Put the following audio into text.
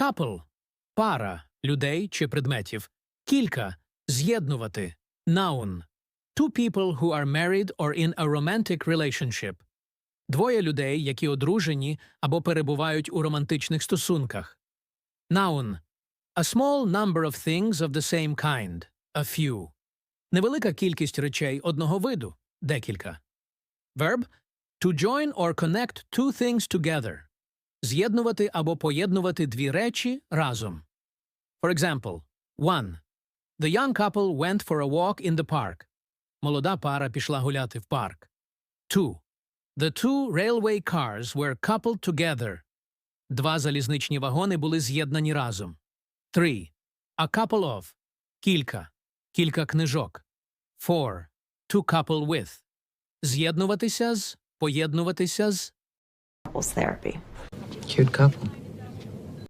Couple – пара людей чи предметів. Кілька – з'єднувати. Noun – two people who are married or in a romantic relationship. Двоє людей, які одружені або перебувають у романтичних стосунках. Noun – a small number of things of the same kind. A few. Невелика кількість речей одного виду. Декілька. Join or connect two things together. З'єднувати або поєднувати дві речі разом. For example, 1. The young couple went for a walk in the park. Молода пара пішла гуляти в парк. 2. The two railway cars were coupled together. Два залізничні вагони були з'єднані разом. 3. A couple of. Кілька. Кілька книжок. 4. To couple with. З'єднуватися з, поєднуватися з. couples therapy. Cute couple.